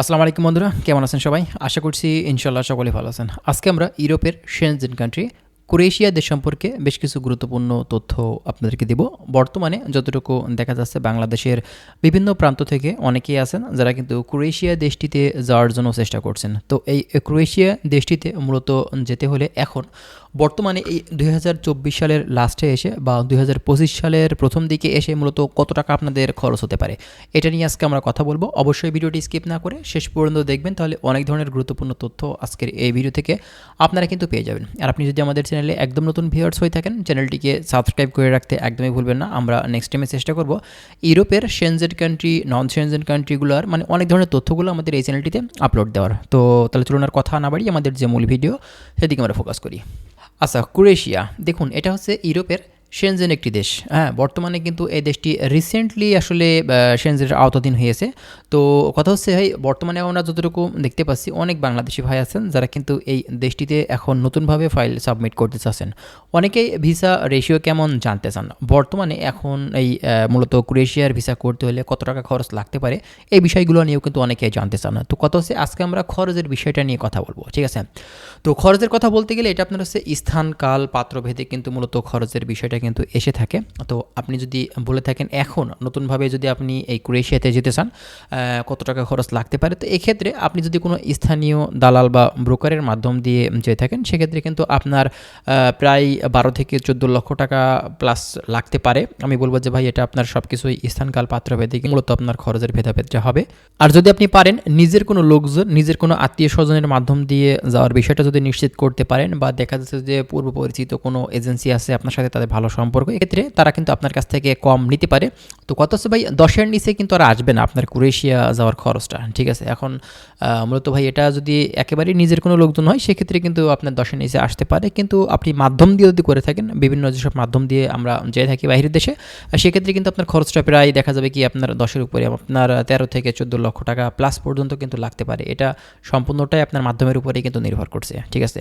আসসালামু আলাইকুম বন্ধুরা, কেমন আছেন সবাই? আশা করছি ইনশাল্লাহ সকলে ভালো আছেন। আজকে আমরা ইউরোপের শেনজেন কান্ট্রি ক্রোয়েশিয়া দেশ সম্পর্কে বেশ কিছু গুরুত্বপূর্ণ তথ্য আপনাদেরকে দিব। বর্তমানে যতটুকু দেখা যাচ্ছে বাংলাদেশের বিভিন্ন প্রান্ত থেকে অনেকেই আছেন যারা কিন্তু ক্রোয়েশিয়া দেশটিতে যাওয়ার জন্য চেষ্টা করছেন। তো এই ক্রোয়েশিয়া দেশটিতে মূলত যেতে হলে এখন বর্তমানে এই দুই হাজার চব্বিশ সালের লাস্টে এসে বা দুই হাজার পঁচিশ সালের প্রথম দিকে এসে মূলত কত টাকা আপনাদের খরচ হতে পারে, এটা নিয়ে আজকে আমরা কথা বলব। অবশ্যই ভিডিওটি স্কিপ না করে শেষ পর্যন্ত দেখবেন, তাহলে অনেক ধরনের গুরুত্বপূর্ণ তথ্য আজকের এই ভিডিও থেকে আপনারা কিন্তু পেয়ে যাবেন। আর আপনি যদি আমাদের চ্যানেলে একদম নতুন ভিউয়ার্স হয়ে থাকেন চ্যানেলটিকে সাবস্ক্রাইব করে রাখতে একদমই ভুলবেন না। আমরা নেক্সট টাইমে চেষ্টা করব ইউরোপের সেনজেন কান্ট্রি নন সেনজেন কান্ট্রিগুলোর মানে অনেক ধরনের তথ্যগুলো আমাদের এই চ্যানেলটিতে আপলোড দেওয়ার। তো তাহলে চলুন আর কথা না বাড়ি আমাদের যে মূল ভিডিও সেদিকে আমরা ফোকাস করি। আচ্ছা ক্রোয়েশিয়া দেখুন, এটা হচ্ছে ইউরোপের সেনজেন একটি দেশ। হ্যাঁ বর্তমানে কিন্তু এই দেশটি রিসেন্টলি আসলে সেনজেনের আওতাধীন হয়েছে। তো কথা হচ্ছে, ভাই, বর্তমানে আমরা যতটুকু দেখতে পাচ্ছি, অনেক বাংলাদেশি ভাই আছেন যারা কিন্তু এই দেশটিতে এখন নতুনভাবে ফাইল সাবমিট করতে চাচ্ছেন। অনেকেই ভিসা রেশিও কেমন জানতে চান? বর্তমানে এখন এই মূলত ক্রোয়েশিয়ার ভিসা করতে হলে কত টাকা খরচ লাগতে পারে? এই বিষয়গুলো নিয়েও কিন্তু অনেকে জানতে চান। তো কথা হচ্ছে, আজকে আমরা খরচের বিষয়টা নিয়ে কথা বলব, ঠিক আছে? তো খরচের কথা বলতে গেলে এটা আপনার হচ্ছে স্থান, কাল, পাত্রভেদে কিন্তু মূলত খরচের বিষয়টা কিন্তু এসে থাকে। তো আপনি যদি বলে থাকেন, এখন নতুনভাবে যদি আপনি এই ক্রোয়েশিয়াতে যেতে চান কত টাকা খরচ লাগতে পারে? তো এক্ষেত্রে আপনি যদি কোনো স্থানীয় দালাল বা ব্রোকারের মাধ্যম দিয়ে যেয়ে থাকেন, সেক্ষেত্রে কিন্তু আপনার প্রায় বারো থেকে চোদ্দ লক্ষ টাকা প্লাস লাগতে পারে। আমি বলব যে, ভাই, এটা আপনার সব কিছুই স্থানকাল পাত্রভেদে, মূলত আপনার খরচের ভেদাভেদটা হবে। আর যদি আপনি পারেন নিজের কোনো লোকজন, নিজের কোনো আত্মীয় স্বজনের মাধ্যম দিয়ে যাওয়ার বিষয়টা যদি নিশ্চিত করতে পারেন বা দেখা যাচ্ছে যে পূর্ব পরিচিত কোনো এজেন্সি আছে আপনার সাথে, তাদের ভালো সম্পর্ক, এক্ষেত্রে তারা কিন্তু আপনার কাছ থেকে কম নিতে পারে। তো কত হচ্ছে ভাই, দশের নিচে কিন্তু আর আসবে না আপনার ক্রোয়েশিয়া যাওয়ার খরচটা, ঠিক আছে? এখন মূলত ভাই এটা যদি একেবারেই নিজের কোনো লোকজন হয়, সেক্ষেত্রে কিন্তু আপনার দশের নিচে আসতে পারে। কিন্তু আপনি মাধ্যম দিয়ে যদি করে থাকেন, বিভিন্ন যেসব মাধ্যম দিয়ে আমরা যেয়ে থাকি বাইরের দেশে সেক্ষেত্রে কিন্তু আপনার খরচটা প্রায় দেখা যাবে কি আপনার দশের উপরে, আপনার তেরো থেকে চোদ্দ লক্ষ টাকা প্লাস পর্যন্ত কিন্তু লাগতে পারে। এটা সম্পূর্ণটাই আপনার মাধ্যমের উপরেই কিন্তু নির্ভর করছে, ঠিক আছে?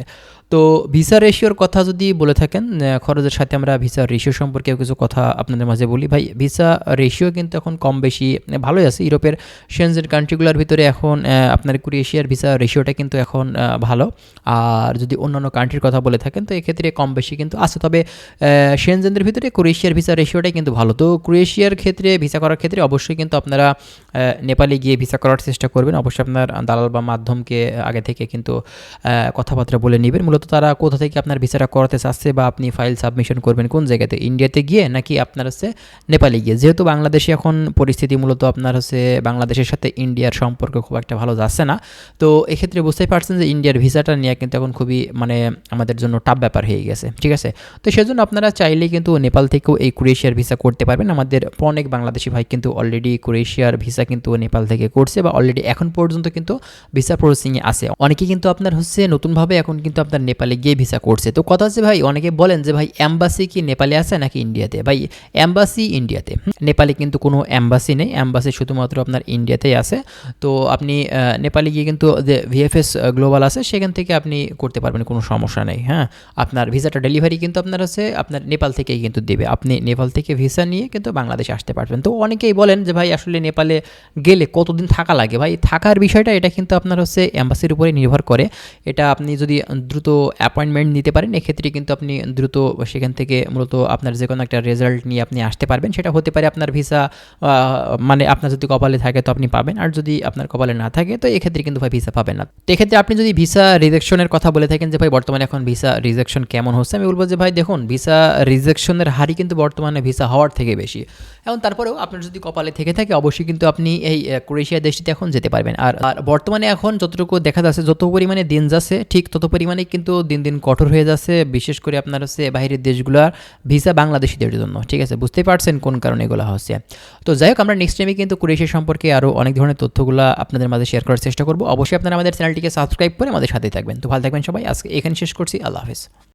তো ভিসা রেশিওর কথা যদি বলে থাকেন খরচের সাথে আমরা ভিসা রেশিও সম্পর্কেও কিছু কথা আপনাদের মাঝে বলি। ভাই ভিসা রেশিও কিন্তু এখন কম বেশি ভালোই আছে। ইউরোপের সেনজেন কান্ট্রিগুলোর ভিতরে এখন আপনার এশিয়ার ভিসা রেশিওটা কিন্তু এখন ভালো। আর যদি অন্যান্য কান্ট্রির কথা বলে থাকেন, তো এক্ষেত্রে কম বেশি কিন্তু আছে। তবে সেনজেনদের ভিতরে ক্রোয়েশিয়ার ভিসা রেশিওটাই কিন্তু ভালো। তো ক্রোয়েশিয়ার ক্ষেত্রে ভিসা করার ক্ষেত্রে অবশ্যই কিন্তু আপনারা নেপালে গিয়ে ভিসা করার চেষ্টা করবেন। অবশ্যই আপনার দালাল বা মাধ্যমকে আগে থেকে কিন্তু কথাবার্তা বলে নেবেন। মূলত তারা কোথা থেকে আপনার ভিসাটা করাতে চাচ্ছে বা আপনি ফাইল সাবমিশন করবেন, কোন জায়গাতে। ইন্ডিয়াতে গিয়ে নাকি আপনার হচ্ছে নেপালে গিয়ে। যেহেতু বাংলাদেশে এখন পরিস্থিতি মূলত আপনার হচ্ছে বাংলাদেশের সাথে ইন্ডিয়ার সম্পর্ক খুব একটা ভালো যাচ্ছে না। তো এক্ষেত্রে বুঝতেই পারছেন যে ইন্ডিয়ার ভিসাটা নিয়ে কিন্তু এখন খুবই মানে আমাদের জন্য টাফ ব্যাপার হয়ে গেছে। ঠিক আছে? তো সেজন্য আপনারা চাইলে কিন্তু নেপাল থেকেও এই ক্রোয়েশিয়ার ভিসা করতে পারবেন। আমাদের অনেক বাংলাদেশি ভাই কিন্তু অলরেডি ক্রোয়েশিয়ার ভিসা কিন্তু নেপাল থেকে করছে বা অলরেডি এখন পর্যন্ত কিন্তু ভিসা প্রসেসিংয়ে আছে। অনেকে কিন্তু আপনার হচ্ছে নতুনভাবে এখন কিন্তু আপনার নেপালে গিয়ে ভিসা করছে। তো কথা হচ্ছে ভাই, অনেকে বলেন যে ভাই অ্যাম্বাসি কি নেপালে আছে নাকি ইন্ডিয়াতে? ভাই অ্যাম্বাসি ইন্ডিয়াতে। নেপালে কিন্তু কোনো অ্যাম্বাসি নেই। অ্যাম্বাসি শুধুমাত্র আপনার ইন্ডিয়াতেই আছে। তো আপনি নেপালে গিয়ে কিন্তু যে ভিএফএস গ্লোবাল আছে, সেখান থেকে আপনি করতে পারবেন, কোনো সমস্যা নেই। হ্যাঁ আপনার ভিসাটা ডেলিভারি কিন্তু আপনার আছে, আপনার নেপাল থেকেই কিন্তু দেবে। আপনি নেপাল থেকে ভিসা নিয়ে কিন্তু বাংলাদেশে আসতে পারবেন। তো অনেকেই বলেন যে, ভাই, আসলে নেপালে গেলে কতদিন থাকা লাগে? ভাই, থাকার বিষয়টা এটা কিন্তু আপনার হচ্ছে অ্যাম্বাসির উপরে নির্ভর করে। এটা আপনি যদি দ্রুত অ্যাপয়েন্টমেন্ট নিতে পারেন, এক্ষেত্রে কিন্তু আপনি দ্রুত সেখান থেকে মূলত আপনার যে কোনো একটা রেজাল্ট নিয়ে আপনি আসতে পারবেন, সেটা হতে পারে আপনার ভিসা মানে আপনার যদি কপালে থাকে তো আপনি পাবেন, আর যদি আপনার কপালে না থাকে তো এক্ষেত্রে কিন্তু ভাই ভিসা পাবেন না। তো এক্ষেত্রে আপনি যদি ভিসা রিজেকশনের কথা বলে থাকেন যে ভাই বর্তমানে এখন ভিসা রিজেকশন কেমন হচ্ছে, আমি বলব যে ভাই দেখুন ভিসা রিজেকশনের হারই কিন্তু বর্তমানে ভিসা হওয়ার থেকে বেশি। এখন তারপরেও আপনার যদি কপালে থেকে থাকে, অবশ্যই কিন্তু আপনি এই ক্রোয়েশিয়া দেশটিতে এখন যেতে পারবেন। আর আর বর্তমানে এখন যতটুকু দেখা যাচ্ছে, যত পরিমাণে দিন যাচ্ছে, ঠিক তত পরিমাণে কিন্তু দিন দিন কঠোর হয়ে যাচ্ছে। বিশেষ করে আপনার হচ্ছে বাইরের দেশগুলোর ভিসা বাংলাদেশিদের জন্য, ঠিক আছে? বুঝতেই পারছেন কোন কারণে এগুলো হচ্ছে। তো যাই হোক, আমরা নেক্সট টাইমে কিন্তু কুরেশিয়া সম্পর্কে আরও অনেক ধরনের তথ্যগুলো আপনাদের মাঝে শেয়ার করার চেষ্টা করব। অবশ্যই আপনারা আমাদের চ্যানেলটিকে সাবস্ক্রাইব করে আমাদের সাথে থাকবেন। তো ভালো থাকবেন সবাই। আজকে এখানে শেষ করছি। আল্লাহ হাফিজ।